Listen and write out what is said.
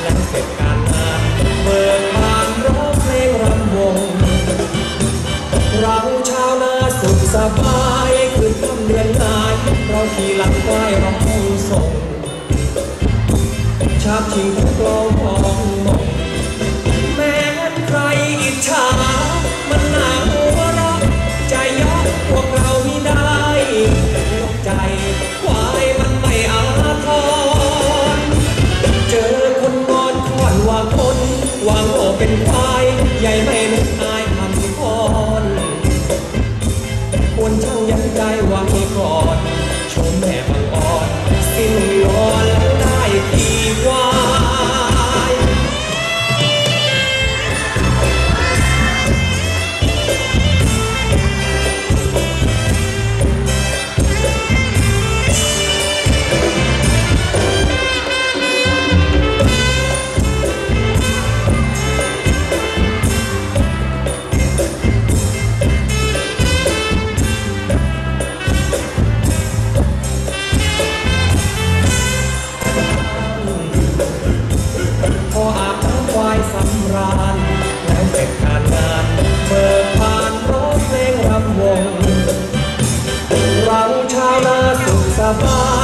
และเสร็จการงานเปิกบานร้องเพลงรำวง เราชาวนาสุขสบายคืนคำเดือนนายเราขี่หลังควายร้องส่งชาบชิงของกลอมองมองแม้ใครอิจฉา ก็เป็นควายใหญ่ไม่นึกอายทำพอนควรช่างยั้งใจไว้ก่อน Shabbat.